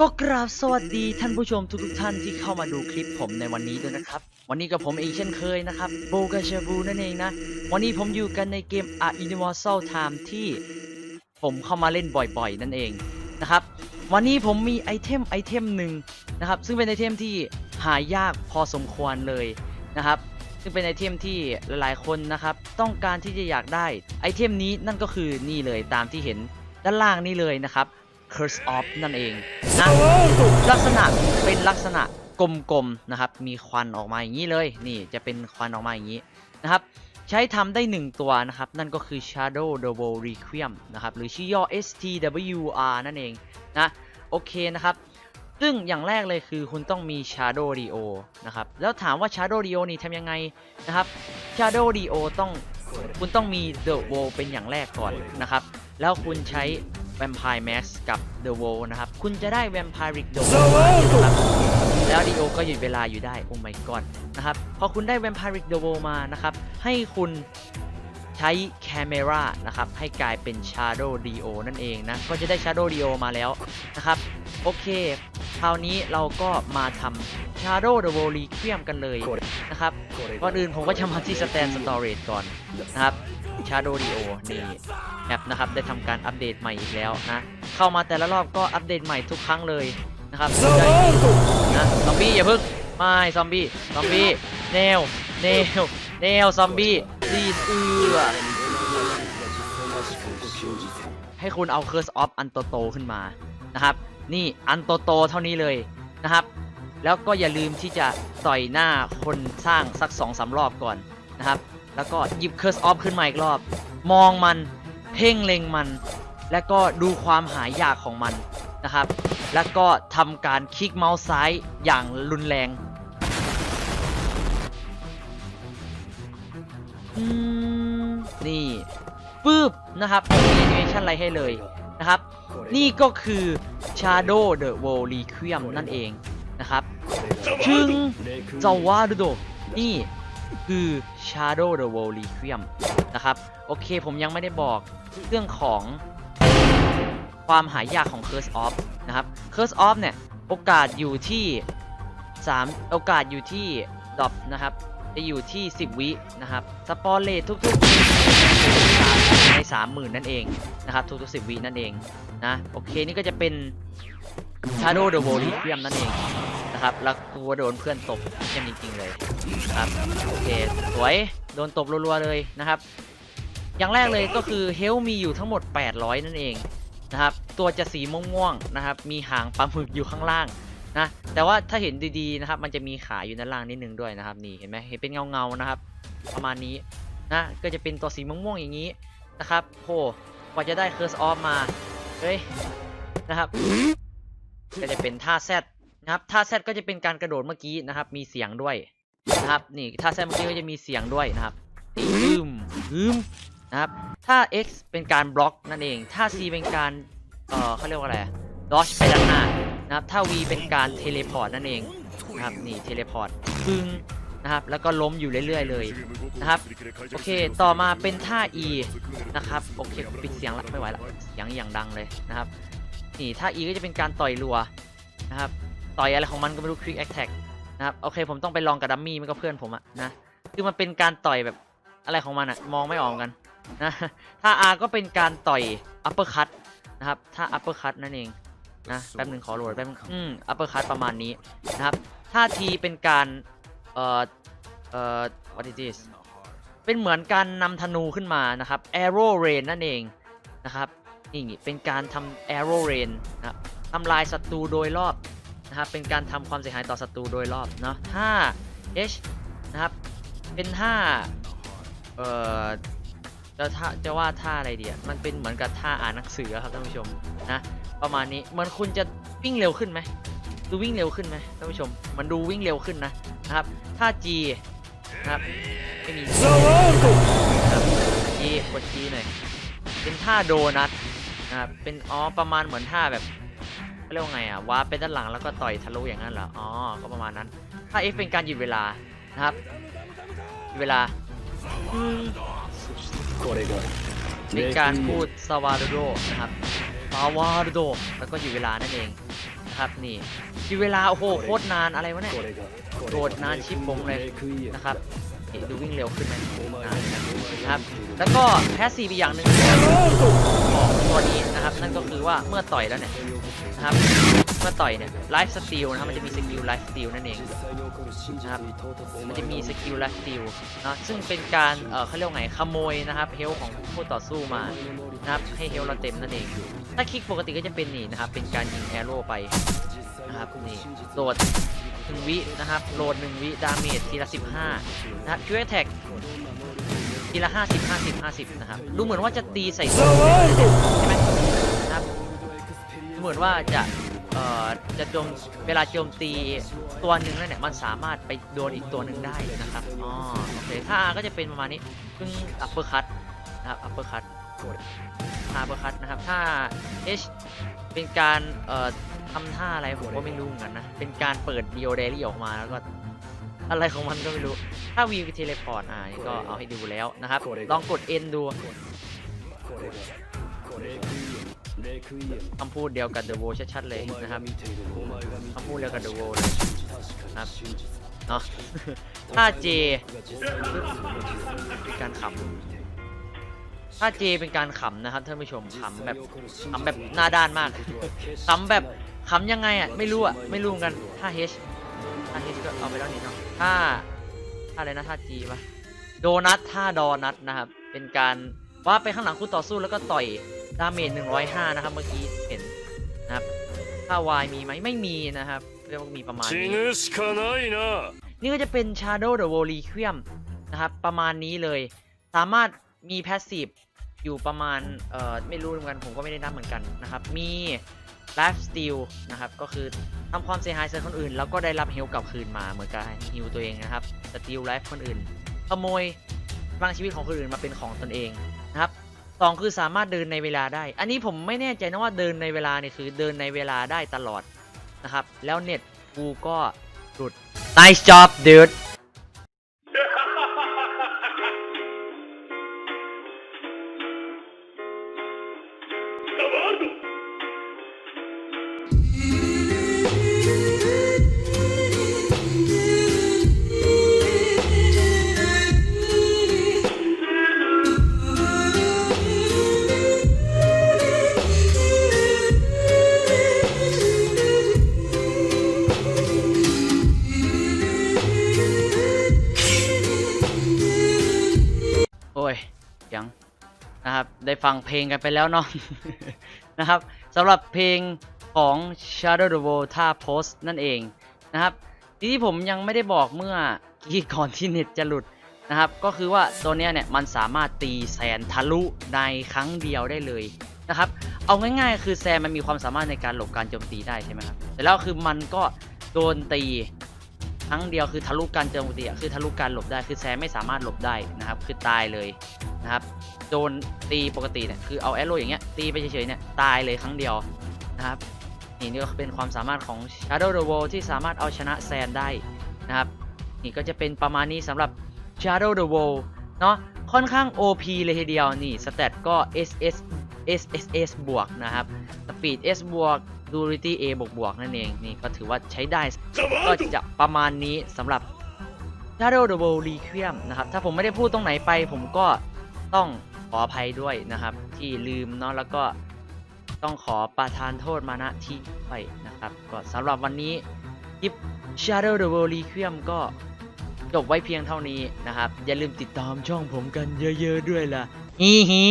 ก็กราบสวัสดีท่านผู้ชมทุกๆท่านที่เข้ามาดูคลิปผมในวันนี้ด้วยนะครับ วันนี้กับผมเองเช่นเคยนะครับโบกาชาบูนั่นเองนะ วันนี้ผมอยู่กันในเกม A Universal Time ที่ผมเข้ามาเล่นบ่อยๆ นั่นเองนะครับ วันนี้ผมมีไอเทมไอเทมหนึ่งนะครับ ซึ่งเป็นไอเทมที่หายากพอสมควรเลยนะครับ ซึ่งเป็นไอเทมที่หลายๆคนนะครับ ต้องการที่จะอยากได้ไอเทมนี้นั่นก็คือนี่เลยตามที่เห็นด้านล่างนี่เลยนะครับ Curse of นั่นเองนะลักษณะเป็นลักษณะกลมๆนะครับ มีควันออกมาอย่างนี้เลย นี่จะเป็นควันออกมาอย่างนี้นะครับ ใช้ทำได้ 1 ตัวนะครับ นั่นก็คือ Shadow d o u b l Requiem นะครับ หรือชื่อย่อ STWR นั่นเองนะ โอเคนะครับ ซึ่งอย่างแรกเลยคือคุณต้องมี Shadow Dio นะครับ แล้วถามว่า Shadow Dio นี่ทำยังไงนะครับ Shadow Dio ต้องคุณต้องมี The w o l เป็นอย่างแรกก่อนนะครับ แล้วคุณใช้ Vampire Max กับ The w o l นะครับ คุณจะได้ Vampiric The w o l มานะครับแล้ว Dio ก็หยุดเวลาอยู่ได้ โอ้ my god นะครับ พอคุณได้ Vampiric The w o l มานะครับ ให้คุณใช้ Camera นะครับ ให้กลายเป็น Shadow Dio นั่นเองนะ ก็จะได้ Shadow Dio มาแล้วนะครับ โอเค คราวนี้เราก็มาทำ Shadow the w o l Requiem กันเลยนะครับ ก่อนอื่นผมก็จะมาที่ Stand Storage ก่อนนะครับ Shadow Dio นี่แอปนะครับ ได้ทำการอัปเดตใหม่อีกแล้วนะ เข้ามาแต่ละรอบก็อัปเดตใหม่ทุกครั้งเลยนะครับได้นะซอมบี้อย่าพึ่งไม่ซอมบี้ซอมบี้แนวแนวแนวซอมบี้ดีดเอือให้คุณเอา Curse of อันโตๆขึ้นมานะครับ นี่อันโตๆเท่านี้เลยนะครับ แล้วก็อย่าลืมที่จะต่อยหน้าคนสร้างสัก2อสารอบก่อนนะครับ แล้วก็หยิบ Curse of ขึ้นมาอีกรอบ มองมันเพ่งเล็งมัน แล้วก็ดูความหายากของมันนะครับ แล้วก็ทำการคลิกเมาส์ซ้ายอย่างรุนแรงนี่ปื๊บนะครับมีแอนิเมชันอะไรให้เลยนะครับ นี่ก็คือ Shadow the World Requiem นั่นเอง นะครับชึงจาวาดูโดนี่คือ Shadow the World Requiem นะครับ โอเคผมยังไม่ได้บอกเรื่องของความหายากของ Curse of นะครับ Curse of เนี่ย โอกาสอยู่ที่ 3 โอกาสอยู่ที่ดรอปนะครับ จะอยู่ที่ 10 วินะครับ สปอร์เลททุกๆใน30,000 นั่นเองนะครับ ทุกๆ 10 วินั่นเองนะ โอเค นี่ก็จะเป็น Shadow the World Requiem นั่นเองนะครับ แล้วกูโดนเพื่อนตบเข้มจริงๆเลยครับโอเคสวยโดนตบรัวๆเลยนะครับ อย่างแรกเลยก็คือเฮลมีอยู่ทั้งหมด 800 นั่นเองนะครับ ตัวจะสีม่วงๆนะครับ มีหางปลาหมึกอยู่ข้างล่างนะแต่ว่าถ้าเห็นดีๆนะครับ มันจะมีขาอยู่ด้านล่างนิดนึงด้วยนะครับนี่เห็นไหมเห็นเป็นเงาๆนะครับ ประมาณนี้นะก็จะเป็นตัวสีม่วงๆอย่างนี้นะครับโหกว่าจะได้เคอร์สออฟมาเฮ้ยนะครับ ก็จะเป็นท่าแซดนะครับท่าแซดก็จะเป็นการกระโดดเมื่อกี้นะครับ มีเสียงด้วยนะครับนี่ท่าแซดเมื่อกี้ก็จะมีเสียงด้วยนะครับนี่อึมอึมนะครับถ้า X เป็นการบล็อกนั่นเองถ้า C เป็นการเอ่อเขาเรียกว่าอะไรดอชไปด้านหน้านะครับถ้า V เป็นการเทเลพอร์ตนั่นเองนะครับนี่เทเลพอร์ตปึ้งนะครับแล้วก็ล้มอยู่เรื่อยๆเลยนะครับโอเคต่อมาเป็นท่า E นะครับโอเคปิดเสียงละไม่ไหวละเสียงอย่างดังเลยนะครับ นี่ท่า E ก็จะเป็นการต่อยรัวนะครับต่อยอะไรของมันก็ไม่รู้ Quick Attack นะครับโอเคผมต้องไปลองกับดัมมี่มันก็เพื่อนผมอะนะคือมันเป็นการต่อยแบบอะไรของมันอะมองไม่ออกเหมือนกันนะท่า R ก็เป็นการต่อย Upper Cut นะครับท่า Upper Cut นั่นเองนะแป๊บหนึ่งขอโหลดแป๊บนึงอืม Upper Cut ประมาณนี้นะครับท่า T เป็นการเอ่อเอ่อ what is this เป็นเหมือนการนำธนูขึ้นมานะครับ arrow rain นั่นเองนะครับ นี่เป็นการทำ arrow rain นะครับทำลายศัตรูโดยรอบนะครับเป็นการทำความเสียหายต่อศัตรูโดยรอบเนาะท่า H นะครับเป็นท่าเอ่อจะท่าจะว่าท่าอะไรเดียมันเป็นเหมือนกับท่าอ่านหนังสือครับท่านผู้ชมนะประมาณนี้เหมือนคุณจะวิ่งเร็วขึ้นไหมดูวิ่งเร็วขึ้นไหมท่านผู้ชม มันดูวิ่งเร็วขึ้นนะนะครับท่า G นะครับไม่มีครับ G กด G หน่อยเป็นท่าโดนัท นะครับเป็นอ๋อประมาณเหมือนท่าแบบเขาเรียกว่าไงอะวาร์ปไปด้านหลังแล้วก็ต่อยทะลุอย่างนั้นเหรออ๋อก็ประมาณนั้น ถ้า F เป็นการหยุดเวลานะครับหยุดเวลามีการพูดสวาโดโดนะครับสวาโดโดแล้วก็หยุดเวลานั่นเองนะครับนี่มีเวลาโอ้โหโคตรนานอะไรวะเนี่ยโดดนานชิปผมเลยนะครับนี่ดูวิ่งเร็วขึ้นไหมนานนะครับ แล้วก็แพสซีฟอีกอย่างหนึ่งของตัวนี้นะครับนั่นก็คือว่าเมื่อต่อยแล้วเนี่ยนะครับเมื่อต่อยเนี่ยไลฟ์สติลนะครับมันจะมีสกิลไลฟ์สติลนั่นเองนะครับมันจะมีสกิลไลฟ์สติลนะซึ่งเป็นการเออเขาเรียกไงขโมยนะครับเฮลของผู้ต่อสู้มานะครับให้เฮลเราเต็มนั่นเอง ถ้าคลิกปกติก็จะเป็นนี่นะครับเป็นการยิงแอโร่ไปนะครับนี่โดดหนึ่งวินะครับโหลดหนึ่งวิดาเมจทีละ15นะครับคิวแท็ก ทีละ 50 50 50 นะครับ ดูเหมือนว่าจะตีใส่ตัวใช่ไหมนะครับดูเหมือนว่าจะเอ่อจะโจมเวลาโจมตีตัวหนึ่งแล้วเนี่ยมันสามารถไปโดนอีกตัวหนึ่งได้นะครับอ๋อโอเคถ้า R ก็จะเป็นประมาณนี้ซึ่งอัปเปอร์คัตนะครับอัปเปอร์คัตท่าเบอร์คัตนะครับถ้า H เป็นการเอ่อทำท่าอะไรผมก็ไม่รู้เหมือนกันนะ เป็นการเปิดเดียวเดลี่ออกมาแล้วก็ อะไรของมันก็ไม่รู้ ถ้า V ไปเทเลพอร์ตอ่านี่ก็เอาให้ดูแล้วนะครับ ลองกด N ดูคำพูดเดียวกับ The w o ชัดๆเลยนะครับคำพูดเดียวกับ The w o เลยครับเนาะถ้า J เป็นการขำถ้า J เป็นการขำนะครับท่านผู้ชมขำแบบขำแบบหน้าด้านมากขำแบบขำยังไงอะไม่รู้อะไม่รู้เหมือนกันถ้า H ท่าเฮดก็เอาไปแล้วนี่เนาะท่าท่าอะไรนะท่าจีปะโดนัทท่าดอนัทนะครับ เป็นการว่าไปข้างหลังคู่ต่อสู้แล้วก็ต่อยดาเมจหนึ่งร้อยห้านะครับ เมื่อกี้เห็นนะครับถ้าวายมีไหมไม่มีนะครับ เรียกว่ามีประมาณนี้นี่ก็จะเป็น Shadow the w o l i q u i m นะครับ ประมาณนี้เลย สามารถมีแพสซีฟอยู่ประมาณเอ่อไม่รู้เหมือนกันผมก็ไม่ได้นับเหมือนกันนะครับ มี Life Steal นะครับ ก็คือทำความเสียหายใส่คนอื่น แล้วก็ได้รับเฮลกลับคืนมาเหมือนกับฮิวตัวเองนะครับ Steal Life คนอื่นขโมยพลังชีวิตของคนอื่นมาเป็นของตนเองนะครับสองคือสามารถเดินในเวลาได้ อันนี้ผมไม่แน่ใจนะว่าเดินในเวลาเนี่ยคือเดินในเวลาได้ตลอดนะครับ แล้วเน็ตกูก็หลุด Nice job dude ได้ฟังเพลงกันไปแล้วเนาะนะครับสำหรับเพลงของ Shadow the World ท่า Post นั่นเองนะครับที่ที่ผมยังไม่ได้บอกเมื่อกี้ก่อนที่เน็ตจะหลุดนะครับ ก็คือว่าตัวเนี้ยเนี่ยมันสามารถตีแซนทะลุในครั้งเดียวได้เลยนะครับ เอาง่ายๆ คือแซนมันมีความสามารถในการหลบการโจมตีได้ใช่ไหมครับแต่แล้วคือมันก็โดนตีครั้งเดียวคือทะลุการโจมตีอะคือทะลุการหลบได้คือแซมไม่สามารถหลบได้นะครับ คือตายเลย นะครับโดนตีปกติเนี่ยคือเอาแอโร่อย่างเงี้ยตีไปเฉยๆเนี่ยตายเลยครั้งเดียวนะครับนี่นี่ก็เป็นความสามารถของ Shadow the World ที่สามารถเอาชนะแซนได้นะครับนี่ก็จะเป็นประมาณนี้สำหรับ Shadow the World เนาะค่อนข้าง OP เลยทีเดียวนี่สเตตก็ SS SSS บวกนะครับ Speed S บวก Durity A บวกบวกนั่นเองนี่ก็ถือว่าใช้ได้ก็จะประมาณนี้สำหรับ Shadow the World Requiem นะครับถ้าผมไม่ได้พูดตรงไหนไปผมก็ ต้องขออภัยด้วยนะครับ ที่ลืมเนาะแล้วก็ต้องขอประทานโทษมาณที่ไปนะครับ ก็สำหรับวันนี้คลิป Shadow the World Requiem ก็จบไว้เพียงเท่านี้นะครับ อย่าลืมติดตามช่องผมกันเยอะๆด้วยล่ะฮีฮี